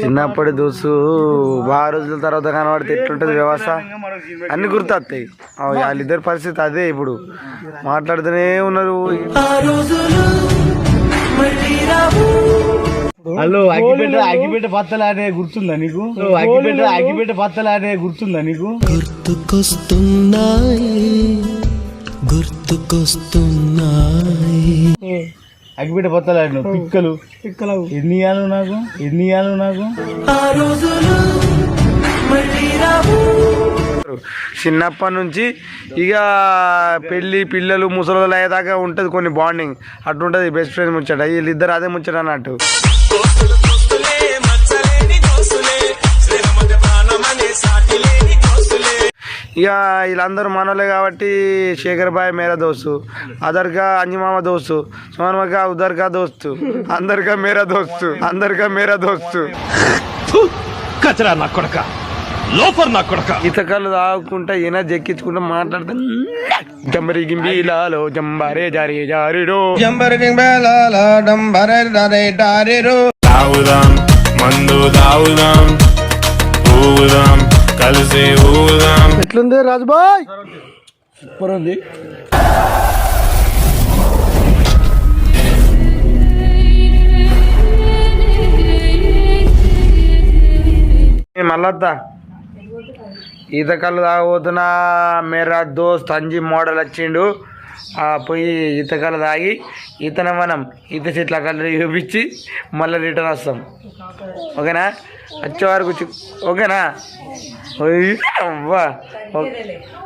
చిన్నప్పటి దోస్తు బాగా రోజుల తర్వాత కనబడితే ఎట్లుంటది వ్యవస్థ? అన్ని గుర్తొస్తాయి వాళ్ళిద్దరి పరిస్థితి అదే ఇప్పుడు. మాట్లాడుతూనే ఉన్నారు. హలో అగ్గిపెట్ట అగ్గిపెట్ట బత్తలాడే గుర్తుందా నీకు? అగ్గిపెట్ట అగ్గిపెట్ట బత్తలాడే గుర్తుందా నీకు? గుర్తుకొస్తున్నాయి. గుర్తుకొస్తున్నాయి. అగ్గిపెట్ట బత్తలాడిన పిక్కలు. పిక్కలు ఎన్ని ఇయ్యాలు నాకు? ఎన్ని ఇయ్యాలు నాకు? చిన్నప్పటి నుంచి ఇక పెళ్ళి పిల్లలు ముసలోళ్ళు అయ్యేదాకా ఉంటుంది కొన్ని బాండింగ్ అట్లుంటది బెస్ట్ ఫ్రెండ్ ముచ్చట వీళ్ళిద్దరు అదే ముచ్చట అన్నట్టు. ఇక వీళ్ళందరూ మనోళ్ళే కాబట్టి శేఖర్ బాయ్ మేరా దోస్తు అదర్గా అంజమామ దోస్తు సోనమగా ఉదర్గా దోస్తు అందరిగా మేరా దోస్తు అందరిగా మేరా దోస్తు. కచరా నా కొడక లోఫర్ నా కొడక. ఇతకలు తాగుకుంటా ఈయన జెక్కించుకుంటా మాట్లాడతా. జంబరి జారి తాగుదాం మందు తాగుదాం ఊగుదాం కలిసి ఊగుదాం ఎట్లుంది రాజుబాయ్? సూపర్ ఉంది మళ్ళొద్దా ఈత కళ్ళు తాగబోతున్నా మేరా దోస్త్ అంజి మోడల్ వచ్చిండు. ఆ పోయి ఈత కళ్ళు తాగి ఈతన మనం ఈత చెట్ల కళ్ళు చూపించి మళ్ళీ రిటర్న్ వస్తాం. ఓకేనా? వచ్చే వరకు ఓకేనా? అవ్వా.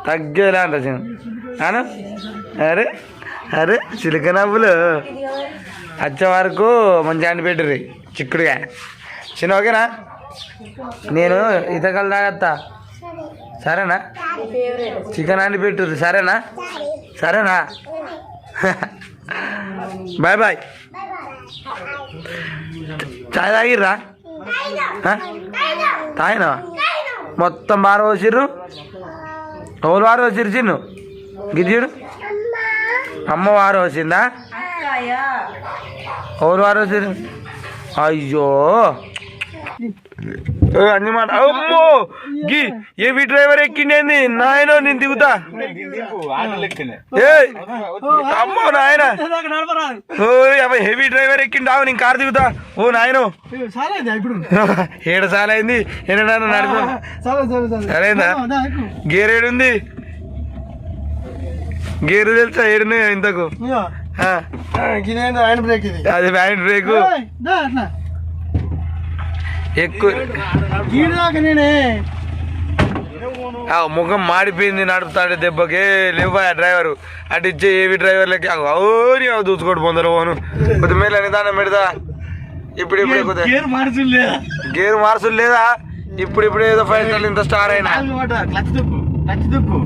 తగ్గేలా అంట చిన్న. అను అరే అరే చిలక నవ్వులు. వచ్చే వరకు మంచిగా అనిపెట్టుర్రి చిక్కుడుగా. చిన్న ఓకేనా? నేను ఈతకలు తాగత్తా సరేనా? చికెన్ అని పెట్టుర్రి సరేనా? సరేనా? Bye bye. చాయ్ తాగిర్రా? తాగినా మొత్తం బాగా వచ్చిర్రు ఎవరు వారు వచ్చిర్రు చిన్ను? గిరిజుడు అమ్మ వారు వచ్చిందా ఎవరు వారు వచ్చిర్రు అయ్యో. ఏ, అన్ని మాట అమ్మో! గీ ఏవి డ్రైవర్ ఎక్కిండేంది? నాయన నేను దిగుతా. ఏ అమ్మో నాయన! హెవీ డ్రైవర్ ఎక్కిండు ఆవు నేను కారు దిగుతా. ఓ నాయన! ఏడు సార్లు అయింది ఎన్నడన్నా నడిపి? సరే సరే సరే సరేనా గేర్ ఏడుంది? గేరు తెలుసా? ఏడునే ఇంతకు? అది బ్యాండ్ బ్రేకు. ఎక్కువ. ముఖం మాడిపోయింది నడుపుతాడు దెబ్బకి లేవా డ్రైవర్. అటు ఇచ్చే ఏవి డ్రైవర్లకి ఓని దూసుకోడు పొందరు పోను కొద్ది మేలు నిదానం పెడతా. ఇప్పుడు ఇప్పుడు గేర్ మార్చులు లేదా? గేర్ మార్సులు లేదా? ఇప్పుడు ఇప్పుడు ఏదో ఫైనల్ ఇంత స్టార్ అయినా. క్లచ్ దుక్కు క్లచ్ దుక్కు.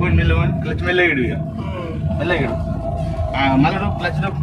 పోయి మెల్ల క్లచ్ మెల్లగిడు మెల్లగిడు. మళ్ళీ క్లచ్ దుక్కు.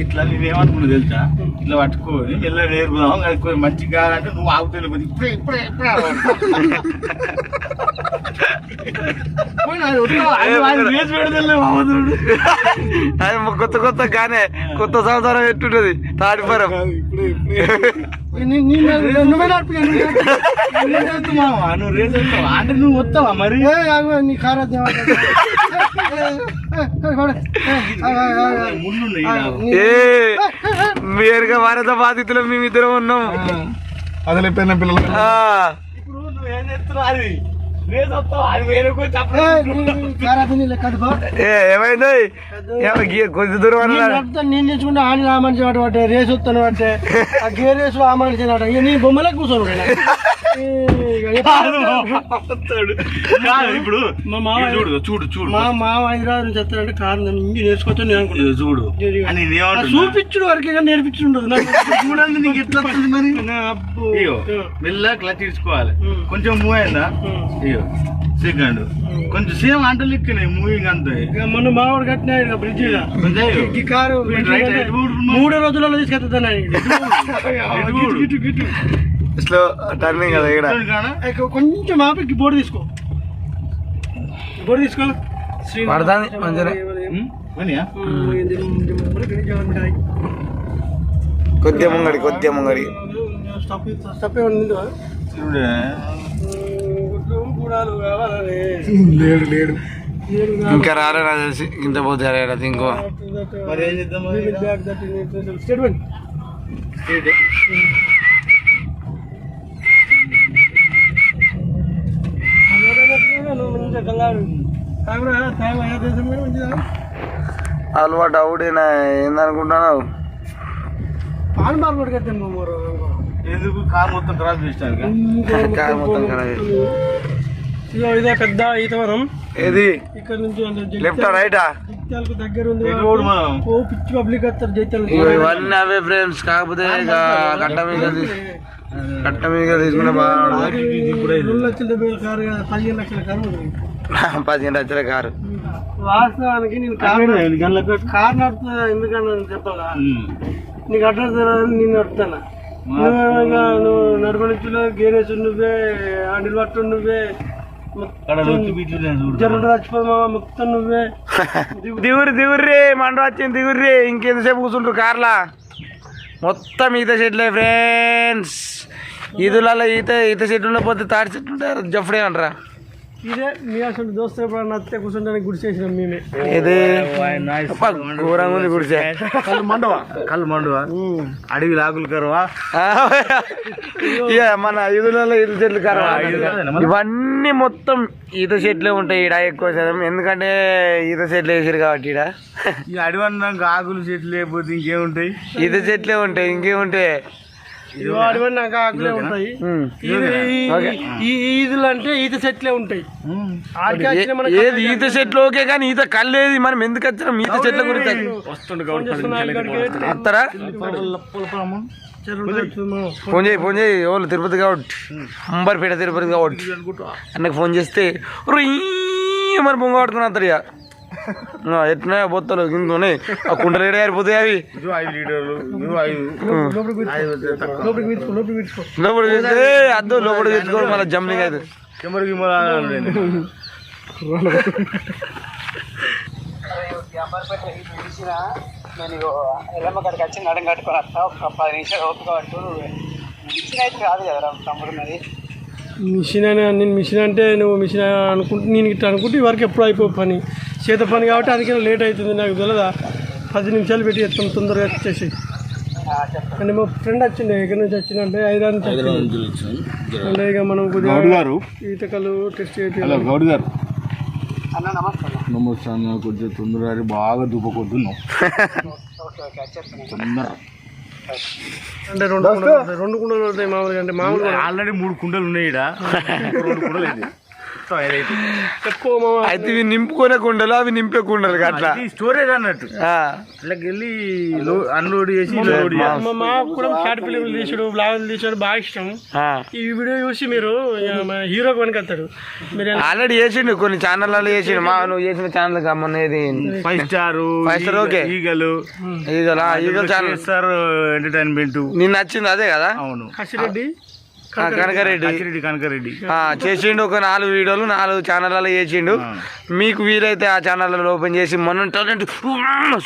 ఇట్లా నేను ఏమనుకున్నా తెలుసా? ఇట్లా పట్టుకొని మెల్ల నేర్పుదాం అది కొంచెం మంచిగా అంటే నువ్వు ఆగుతావు ఇప్పుడే ఇప్పుడే ఇప్పుడే అది కొత్త కొత్త గానే కొత్త సంవత్సరం ఎట్టుంటది? తాడిపరం నువ్వే మావా నువ్వు రేసు అంటే నువ్వు వస్తావా మరి? నీ కారు ఏ వేరుగా భారత బాధితులు మేమిద్దరం ఉన్నాం. అసలే పెన్న పిల్లలు. ఆ, ఇప్పుడు నువ్వేం చేస్తున్నావు అది? ఏమైంది? ఏమ- గి- కొద్ది దూరం నేను ఆని ఆ మనిషి వాటి వాటి రేసు వస్తాను అంటే ఆ గేర్ రేసు ఆ మనిషి ఇక నీ బొమ్మలే కూర్చోను ఇప్పుడు చూడు చూడు చూడు మా మామ హైదరాబాద్ నుంచి వస్తానంటే కారు ఇంటి నేర్చుకోవచ్చు నేను అనుకుంటున్నాను చూడు చూపించుడు వరకే నేర్పించుండదు చూడండి నీకు ఎట్లా వస్తుంది మరి మెల్ల క్లచ్ తీసుకోవాలి కొంచెం మూవ్ అయిందా? అయ్యో సెకండ్ కొంచెం సేమ్ అంట లెక్కనే మూవింగ్ అంతే మొన్న మావాడు కట్టినా ఇక బ్రిడ్జ్ ఈ కారు మూడు, రోజులలో తీసుకెళ్తాను స్లో టర్నింగ్ కదా ఇక్కడ కొంచెం ఆపి బోర్డు తీసుకో బోర్డు తీసుకో మంచిగా పోనీయా? కొద్దిగా ముంగడి కొద్దిగా ముంగడి స్టప్ స్టప్? చూడే. గుడాలు కావాలని. లేడు లేడు. ఇంకా రాలే నాకు తెలిసి ఇంత పోతే రాలేదు ఇంకో. స్టేట్మెంట్. అలవాటు అవుడేనా ఏందనుకుంటున్నావు? పాన్ కట్టాను మరో. ఎందుకు కార్ మొత్తం ఖరాబ్ చేసినాను కారు మొత్తం ఖరాబ్ ఇదో ఇదే పెద్ద ఈతవనం ఏది? ఇక్కడ నుంచి లెఫ్ట్ రైటా? జైత్యాలకు దగ్గర ఉంది. ఓ పిచ్చి పబ్లిక్ వస్తారు జైత్యాల ఇగో ఇవన్నీ అవే ఫ్రెండ్స్ కాకపోతే మీద తీసుకునే బాగా రెండు లక్షల కారు పదిహేను లక్షల కారు ఉంటుంది. పదిహేను లక్షల కారు. వాస్తవానికి నేను కారు కారు నడుపుతున్నా ఎందుకన్నా చెప్పాలా? నీకు అడ్రస్ నేను నడుపుతాను? నువ్వు నడపనిచ్చులో గేరేసి నువ్వే అండిల్ పట్టు నువ్వే మొత్తం నువ్వే. దిగురు దిగుర్రి మండ వచ్చింది దిగుర్రి. ఇంకెంతసేపు కూర్చుంటారు కార్లా? మొత్తం ఈత చెట్లే ఫ్రెండ్స్ ఈదులలో ఈత ఈత చెట్లు ఉండకపోతే తాడి చెట్లు ఉంటారు జఫ్డే అంటారా ఇదే మీ అసలు దోస్తు ఎప్పుడన్నా నచ్చితే కూర్చుంటానికి గుడి చేసినాం మేమే. ఇది అబ్బా, ఘోరంగా ఉంది గుడిసె కళ్ళు మండవా? కళ్ళు మండవా? అడవి లాగులు కరవా? ఇక మన ఈదులలో ఈత చెట్లు కరవా? ఇవన్నీ మొత్తం ఈత చెట్లే ఉంటాయి ఈడ ఎక్కువ శాతం. ఎందుకంటే ఈత చెట్లు వేసారు కాబట్టి ఈడ. ఈ అడవి అన్నాక ఆకులు చెట్లు లేకపోతే ఇంకేముంటాయి? ఈత చెట్లే ఉంటాయి ఇంకేముంటాయి? ఆకులే ఉంటాయి. ఈదులు అంటే ఈత చెట్లే ఉంటాయి. ఏది ఈత చెట్లు ఓకే కానీ ఈత కల్లేది మనం ఎందుకు వచ్చినాం ఈత చెట్ల గురించి? వస్తుండే వస్తారా ఫోన్ చేయి ఫోన్ చేయి. ఎవరు? తిరుపతి కాబట్టి అంబర్పేట తిరుపతి కాబట్టి అన్నకు ఫోన్ చేస్తే మరి బొంగ పట్టుకుని ఇక ఆ, ఎట్లా బొత్తలు ఇంకొనే ఆ కుండలు ఏడ అయిపోతాయి అవి. లోపల అద్దు లోపల తెచ్చుకోవడం మళ్ళీ జంపింగ్ అయితే. నేను. ఎల్లమ్మ కాడికి వచ్చి నడం కట్టుకొని వస్తా. ఒక పది నిమిషాలు ఓపిక పట్టు మిషన్ అయితే కాదు కదరా తమ్ముడు మరి. మిషన్ అని నేను మిషన్ అంటే నువ్వు మిషన్ అనుకుంటే నేను ఇట్లా అనుకుంటే ఈ వరకు ఎప్పుడు అయిపో పని. చేత పని కాబట్టి అందుకే లేట్ అవుతుంది నాకు తెలియదా పది నిమిషాలు పెట్టి ఎత్తాం తొందరగా వచ్చేసి అంటే మా ఫ్రెండ్ వచ్చిండే ఎక్కడి నుంచి వచ్చిందంటే హైదరాబాద్ నుంచి వచ్చింది అంటే ఇక మనం కొద్దిగా గారు? ఈతకలు టెస్ట్ హలో చేయాలి గౌడ్ గారు. అన్న నమస్తే నమస్తే కొంచెం తొందర బాగా దుబ్బకొద్దున్నాం తొందర. అంటే రెండు కుండలు. రెండు కుండలు పడతాయి మామూలుగా అంటే మామూలుగా ఆల్రెడీ మూడు కుండలు ఉన్నాయి ఈడ రెండు కుండలు ఎక్కువ మామ అయితే ఇవి నింపుకునే కుండలు అవి నింపే కుండలు అట్లా ఇది స్టోరేజ్ అన్నట్టు. ఆ. ఇళ్ళకి వెళ్ళి అన్లోడ్ చేసి లోడ్ చేయాలి మా మాకు కూడా క్యాట్ ఫిలింలు తీసాడు బ్లాగులు తీసాడు బాగా ఇష్టం. ఆ. ఈ వీడియో చూసి మీరు మన హీరోకి వెనకత్తాడు మీరు ఆల్రెడీ చేసిండు కొన్ని ఛానళ్ళలో చేసిండు. మా నువ్వు చేసిన channel గమ్మనేది five star Five star okay. ఈగలు eagle eagle channel star entertainment నిన్న వచ్చింది అదే కదా? అవును. కసిరెడ్డి కనకరెడ్డి. కనకరెడ్డి. ఆ, చేసిండు ఒక నాలుగు వీడియోలు నాలుగు ఛానళ్ళలో చేసిండు. మీకు వీలైతే ఆ ఛానళ్ళలో ఓపెన్ చేసి మొన్న టాలెంట్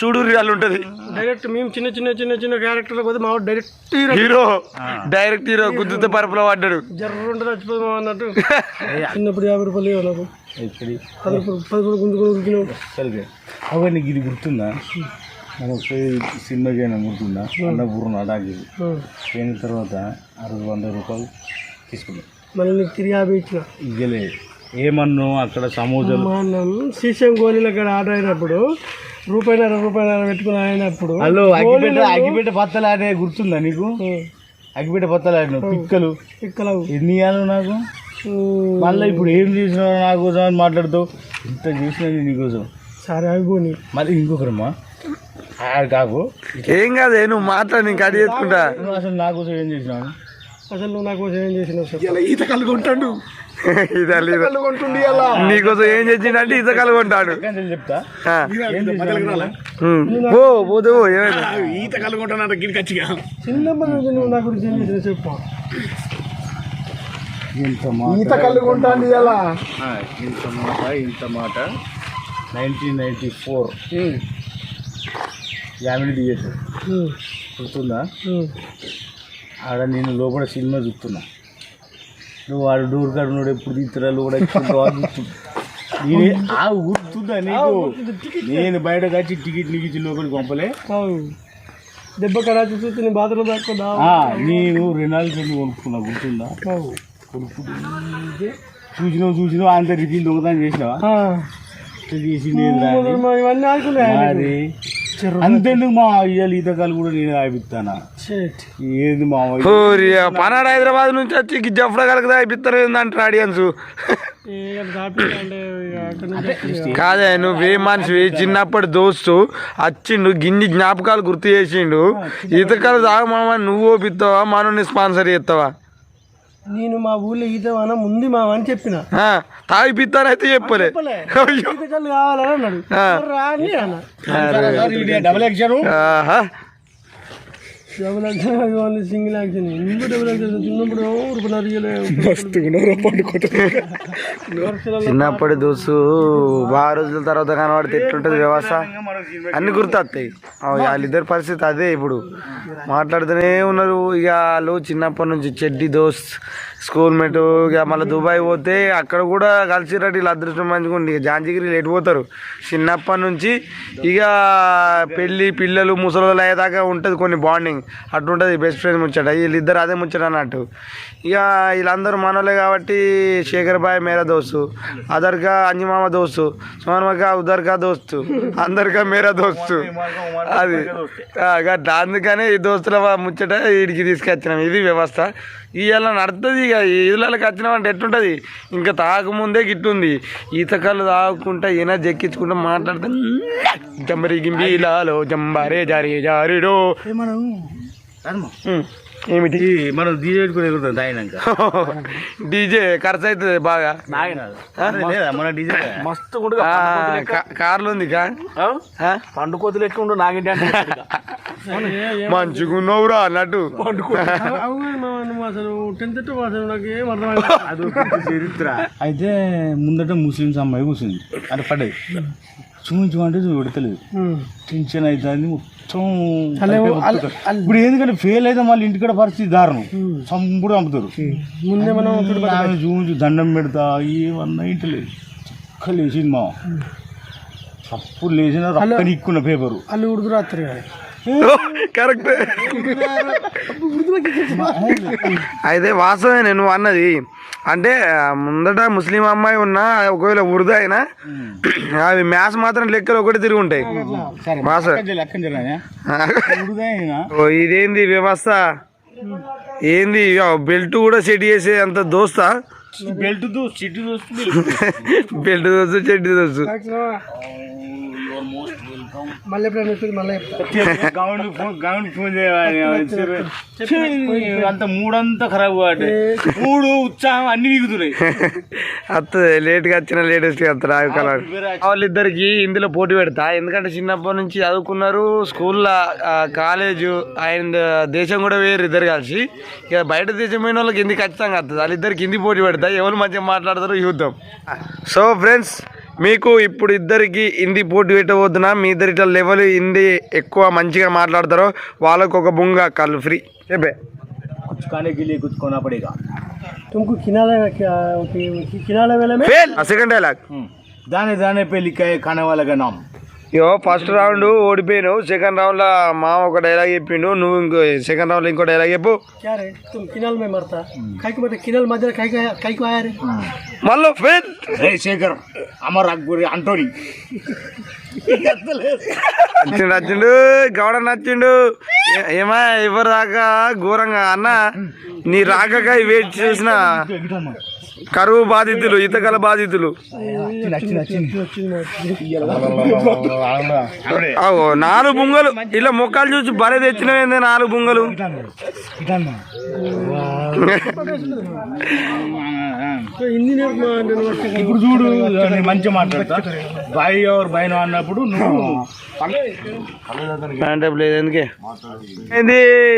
చూడు వాళ్ళు ఉంటుంది. డైరెక్ట్ మేము చిన్న చిన్న చిన్న చిన్న క్యారెక్టర్లకు పోతే మా direct hero. Hero. Direct hero గుద్దుతో పరుపులో పడ్డాడు. జర్ర ఉంటుంది చచ్చిపోదాం అన్నట్టు. చిన్నప్పుడు యాభై రూపాయలు నాకు. పది రూపాయలు గుంజుకొని అవన్నీ ఇది గుర్తుందా? మనం పోయి సినిమాకి అయినా గుర్తుందా? అన్నపూర్ణ అడాకి పోయిన తర్వాత అరవై వంద రూపాయలు తీసుకున్నాం. మళ్ళీ నీకు తిరిగి యాభై ఇచ్చిన. ఏమన్నా అక్కడ సమోసాలు? అన్నం. సీసం గోళీల కాడ ఆర్డర్ అయినప్పుడు రూపాయిన్నర రూపాయిన్నర పెట్టుకుని అయినప్పుడు హలో అగ్గిపెట్ట అగ్గిపెట్ట పత్తలు ఆడే గుర్తుందా నీకు? అగ్గిపెట్ట పత్తలు ఆడినావు పిక్కలు. ఇక్కడ ఎన్ని ఇవ్వాలి నాకు? మళ్ళీ ఇప్పుడు ఏం చేసినావు నా కోసం అని మాట్లాడుతావు? ఇంత చేసినా నేను నీకోసం. సరే అవి మళ్ళీ ఇంకొకరమ్మా. కాకు ఏం కాదు నువ్వు మాట్లాడి నేను కడి చేసుకుంటా నువ్వు అసలు నా కోసం ఏం చేసినావు? అసలు నువ్వు నాకు ఏం చేసినావు ఈత కలుగుంటాడు నీకోసం ఏం చేసిండంటే ఈత కళ్ళు కొంటాడు. చెప్తా. పో పోతే పో ఏమైంది? ఈత కలుగుంటానంట గిడి ఖచ్చిగా చిన్నప్పటి నుంచి నువ్వు నా గురించి ఏం చేసిన చెప్పు. ఈత కలుగుంటాండి ఇలా ఇంత మాట ఇంత మాట. Nineteen ninety four. Yamini theatre గుర్తుందా? ఆడ నేను లోపల సినిమా చూస్తున్నా. నువ్వు వాడు డోర్ కాడ ఉన్నాడు ఎప్పుడు తీస్తున్నా కూడా నేనే ఆ గుర్తుందా నీకు? నేను బయటకు వచ్చి టికెట్ నీకు లోపలికి పంపలే. దెబ్బ కరాచి చూస్తే నీ బాధలో దాక్కోదా ఆ, నేను రెనాల్డ్ చెంది కొనుక్కున్నా గుర్తుందా? కొనుక్కుంటే చూసినావు చూసినావు అంత రిపీల్ దొంగతనం చేసినావా. ఇవన్నీ మరి అంతేందుకు మా ఇయ్యాలి ఈతకాలు కూడా నేను ఆపిస్తానా ఏంది మా పనాడు హైదరాబాద్ నుంచి వచ్చి జఫ్డ కలగదా అయిపోతారు ఏందంటారు ఆడియన్స్? కాదే నువ్వే మనిషివి చిన్నప్పటి దోస్తు వచ్చిండు గిన్ని జ్ఞాపకాలు గుర్తు చేసిండు. ఈతకాలు తాగమని నువ్వు ఓపిస్తావా మనల్ని స్పాన్సర్ చేస్తావా నేను మా ఊళ్ళో ఈత మన ముందు మా అని చెప్పిన. ఆ, తాగిపిస్తానైతే చెప్పలే. కావాలని అన్నాడు. రాని అన్న. డబుల్ యాక్షన్ ఆహా. డబుల్ యాక్షన్ అది ఓన్లీ సింగిల్ యాక్షన్ నువ్వు డబుల్ యాక్షన్ చిన్నప్పుడు దోస్తు బాగా రోజుల తర్వాత కనబడితే ఎట్లుంటది వ్యవస్థ? అన్ని గుర్తొస్తాయి. వాళ్ళిద్దరి పరిస్థితి అదే ఇప్పుడు. మాట్లాడుతూనే ఉన్నారు. ఇక వాళ్ళు చిన్నప్పటి నుంచి చెడ్డి దోస్త్. స్కూల్ మేట్ ఇక మళ్ళీ దుబాయ్ పోతే అక్కడ కూడా కలిసిరట్టు వీళ్ళు అదృష్టం మంచిగా ఉంది. ఇక జాంజిగిరి లేట్ పోతారు. చిన్నప్పటి నుంచి ఇక పెళ్ళి పిల్లలు ముసలోళ్ళు అయ్యేదాకా ఉంటుంది కొన్ని బాండింగ్. అట్లుంటుంది బెస్ట్ ఫ్రెండ్ ముచ్చట. వీళ్ళిద్దరు అదే ముచ్చట అన్నట్టు. ఇక వీళ్ళందరూ మనోలే కాబట్టి శేఖర్ బాయ్ మేరా దోస్తు అదర్గా అంజమామ దోస్తు సోనమగా ఉదర్గా దోస్తు అందరిగా మేరా దోస్తు. అది. అందుకనే ఈ దోస్తుల ముచ్చట వీడికి తీసుకొచ్చినాం. ఇది వ్యవస్థ. ఇవాళ నడుతుంది ఇక ఇళ్ళకి వచ్చినామంటే ఎట్లుంటుంది? ఇంకా తాగముందే గిట్టుంది. ఈతకాలు తాగుకుంటా ఈయన జెక్కించుకుంటా మాట్లాడితే. జంబరి గింబి లాలో జంబారే జారే జారిడో. ఏమిటి? మనం డీజే పెట్టుకుని ఎగురుతాం తాగినాక. డీజే ఖర్చు అవుతుంది బాగా. లేదా మన డీజే మస్తు కార్లు ఉంది? పండు కోతులు ఎక్కువ ఉండు నాగంటి అంటే మంచిగున్నావురా అన్నట్టు. నువ్వు అసలు టెన్త్ టు అసలు నాకు ఏం అర్థమైంది చరిత్ర అయితే ముందట ముస్లిమ్స్ అమ్మాయి కూర్చుంది. అంటే పడ్డది. చూపించమంటే చూపెడతలేదు. టెన్షన్ అవుతుంది మొత్తం ఇప్పుడు ఎందుకంటే ఫెయిల్ అయితే మళ్ళీ ఇంటికాడ పరిస్థితి దారుణం. సంపుడు అమ్ముతారు ముందే మనం చూపించి దండం పెడతా ఏమన్నా ఇంటలేదు చక్క లేచింది మా. అప్పుడు లేచిన పేపరు. వాళ్ళు ఉడుకు రాత్రి కరెక్ట్. అయితే వాస్తవమే నువ్వు అన్నది. అంటే ముందట ముస్లిం అమ్మాయి ఉన్నా ఒకవేళ ఉర్దూ అయినా అవి మ్యాథ్స్ మాత్రం లెక్కలు ఒకటి తిరిగి ఉంటాయి. వాస్తవం ఇదేంది వ్యవస్థ? ఏంది బెల్ట్ కూడా సెట్ చేసే అంత దోస్తా? బెల్ట్ బెల్ట్ దోస్తు. చెడ్డి దోస్తు మళ్ళీ ఎప్పుడైనా వస్తుంది మళ్ళీ చెప్తా. గౌండ్ ఫోన్ గౌండ్ ఫోన్ చేయాలి అంత మూడంతా ఖరాబ్ కాబట్టి. మూడు ఉత్సాహం అన్ని మిగుతున్నాయి వస్తుంది లేట్గా వచ్చిన లేటెస్ట్గా వస్తారు ఆగు కలర్ వాళ్ళిద్దరికి ఇందులో పోటీ పెడతా. ఎందుకంటే చిన్నప్పటి నుంచి చదువుకున్నారు స్కూల్లో కాలేజ్ అండ్ దేశం కూడా వేరు ఇద్దరు కలిసి. ఇక బయట దేశం పోయిన వాళ్ళకి హిందీ ఖచ్చితంగా వస్తుంది. వాళ్ళిద్దరికి హిందీ పోటీ పెడతా. ఎవరు మంచిగా మాట్లాడతారో చూద్దాం. సో ఫ్రెండ్స్ మీకు ఇప్పుడు ఇద్దరికి హింది పోటీ పెట్టబోతున్నా మీ ఇద్దరిట్ల లెవెల్ హిందీ ఎక్కువ మంచిగా మాట్లాడతారో వాళ్ళకు ఒక బుంగ కళ్ళు ఫ్రీ చెప్పే. సెకండ్ డైలాగ్ దాని దాని పెళ్ళికాయ ఖానే వాళ్ళ నామ్ ఇవో ఫస్ట్ రౌండ్ ఓడిపోయిను సెకండ్ రౌండ్లో మా ఒక డైలాగ్ చెప్పిండు. నువ్వు ఇంకో సెకండ్ రౌండ్ ఇంకో డైలాగ్ చెప్పు. మళ్ళీ శేఖర్ అమర్ అంటోని. నచ్చిండు గౌడ నచ్చిండు. ఏమా ఎవరు రాక ఘోరంగా? అన్న నీ రాక వెయిట్ చేసిన. కరువు బాధితులు ఈతకల బాధితులు. నాలుగు బుంగలు ఇలా మొక్కలు చూసి బరే తెచ్చినవి నాలుగు బుంగలు? ఇప్పుడు చూడు మంచిగా మాట్లాడతా. బాయ్ ఎవరు బయన అన్నప్పుడు నువ్వు లేదు ఎందుకే?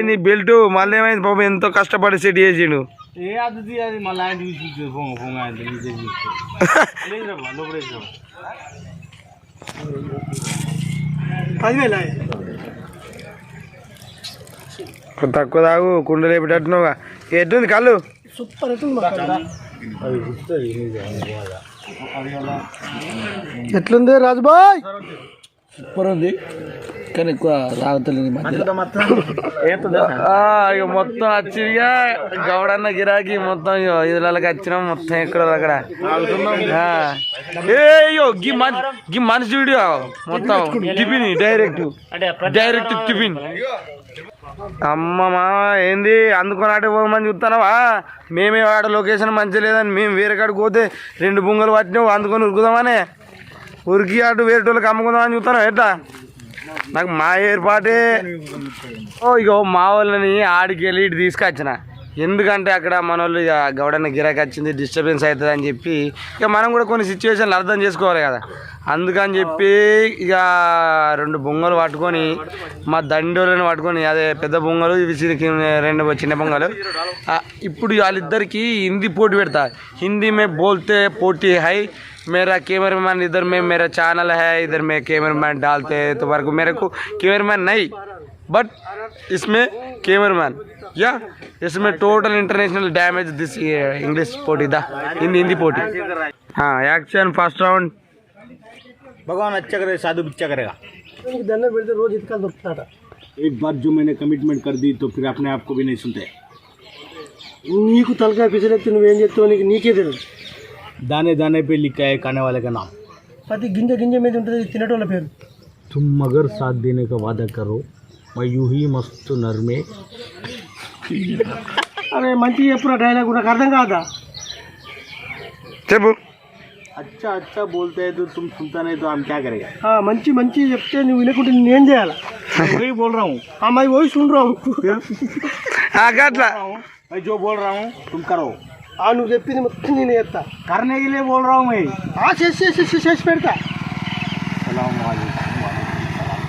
నీ బెల్ట్ మళ్ళీ ఏమైంది పాపం ఎంతో కష్టపడి సెట్ చేసిండు. ఏ అది అది? మళ్ళీ ఆయన చూసి ఫోన్ ఫోన్ ఆయన చూసి లోపల పదివేల? తక్కువ తాగు కుండ లేపేటట్టున్నావుగా ఎట్టుంది కళ్ళు? సూపర్? ఎట్లుంది రాజుబాయ్? సూపర్ ఉంది. కానీ ఎక్కువ తాగుతలేదు ఆ, ఇక మొత్తం వచ్చిగా గౌడన్న గిరాకీ మొత్తం ఇళ్ళకి వచ్చినాం మొత్తం ఎక్కడ అక్కడ? గీ మనిషి గీ మనిషి వీడియో మొత్తం టిఫిన్ డైరెక్ట్ డైరెక్ట్ టిఫిన్. అమ్మమ్మా ఏంది? అందుకొని అటు పోమని చూస్తున్నావా మేమే ఆడ లొకేషన్ మంచి లేదని మేము వేరే కాడికి పోతే రెండు బుంగలు పట్టినావు అందుకొని ఉరుకుదామనే. ఉరికి అటు వేరే వాళ్ళకి అమ్ముకుందామని చూస్తాను ఎట్లా నాకు మా ఏర్పాటే. ఓ ఇగో మా వాళ్ళని ఆడికి వెళ్ళి ఇటు తీసుకొచ్చిన. ఎందుకంటే అక్కడ మన వాళ్ళు ఇక గౌడన్న గిరాకీ వచ్చింది డిస్టర్బెన్స్ అవుతుంది అని చెప్పి ఇక మనం కూడా కొన్ని సిచ్యువేషన్లు అర్థం చేసుకోవాలి కదా. అందుకని చెప్పి ఇక రెండు బొంగలు పట్టుకొని మా దండోళ్ళని పట్టుకొని అదే పెద్ద బొంగలు ఇవి రెండు చిన్న బొంగలు. ఇప్పుడు వాళ్ళిద్దరికీ హిందీ పోటీ పెడతా. హిందీ మే బోల్తే పోటీ హై मेरा कैमरामैन इधर में मेरा चैनल है इधर में कैमरामैन डालते हैं तो मेरे को मेरे को कैमरामैन नहीं बट इसमें कैमरामैन या इसमें total international damage this English पोटी दा हिंदी हिंदी पोटी हाँ एक्शन फर्स्ट राउंड भगवान अच्छा करे साधु बिच्चा करेगा నీకు దండం పెడితే రోజు ఇతకాలు దొరుకుతాడ एक बार जो मैंने कमिटमेंट कर दी तो फिर अपने आप को भी नहीं सुनते నీకు తలకాయ పిసిరెత్తి నువ్వేం చెప్తావు నీకు నీకే తెలియదు दाने दाने पे लिखा है खाने वाले का नाम ప్రతి గింజ గింజ మీద ఉంటుంది తినేటోళ్ళ పేరు तुम मगर साथ देने का वादा करो मैं यूं ही मस्त नरमे అరే మంచిగా చెప్పురా డైలాగ్ నాకు అర్థం కాదా చెప్పు अच्छा अच्छा बोलते हैं तो तुम सुनता नहीं तो हम क्या करेगा ఆ, మంచి మంచి చెప్తే నువ్వు వినకుంటే నేనేం చేయాలా वही बोल रहा हूँ అమ్మాయి పోయి చూడరావు ఆ, గట్లా मैं जो बोल रहा हूँ तुम करो ఆ నువ్వు చెప్పింది మొత్తం నేను చేస్తా కర్ణగిలే బోలరావు ఆ చేసి చేసి చేసి పెడతా.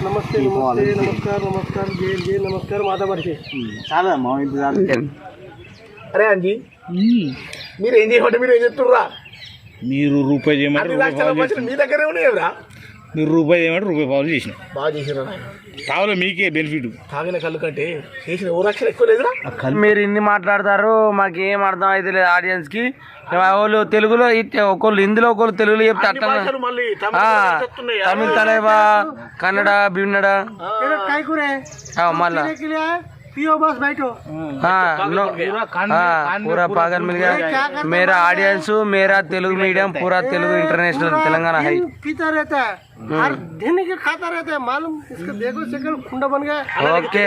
నమస్తే నమస్తే నమస్కారం నమస్కారం జై జై నమస్కారం మాతా అరే అంజీ. మీరు ఏం చేయమంటే మీరు ఏం చెప్తుర్రా? మీరు రూపాయి చేయమంటే మీ దగ్గరే ఉన్నాయరా మీరు రూపాయి చేయమంటే రూపాయి పావులు చేసిన. బాగా చేసిరా కావాలి మీకే బెనిఫిట్ తాగిన కళ్ళు కంటే చేసిన ఓ రక్షణ ఎక్కువ లేదురా. మీరు ఇన్ని మాట్లాడతారు మాకు ఏం అర్థం అయితే లేదు ఆడియన్స్కి వాళ్ళు తెలుగులో ఒకళ్ళు హిందీలో ఒకళ్ళు తెలుగులో చెప్తే అట్లా తమిళ తలైవా కన్నడ బిన్నడ మళ్ళా. पियो बस बैठो हाँ नो हाँ पूरा पागल मिल गया मेरा ऑडियंस मेरा तेलुगु मीडियम पूरा तेलुगु इंटरनेशनल तेलंगाना है पीता रहता है हर दिन के खाता रहता है मालूम इसको देखो शक्ल खुंडा बन गया ఓకే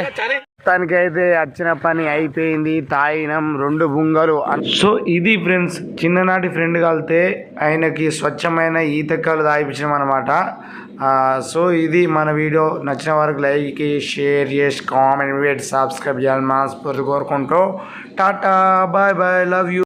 తనకైతే వచ్చిన పని అయిపోయింది తాగినం రెండు బుంగలు సో ఇది ఫ్రెండ్స్ చిన్ననాటి ఫ్రెండ్ కలితే ఆయనకి స్వచ్ఛమైన ఈతకాలు తాగిపించినాం అనమాట సో ఇది మన వీడియో. నచ్చిన వారికి లైక్ షేర్ చేసి కామెంట్ సబ్స్క్రైబ్ చేయాలని మనస్ఫూర్తి కోరుకుంటూ. Tata bye bye love you.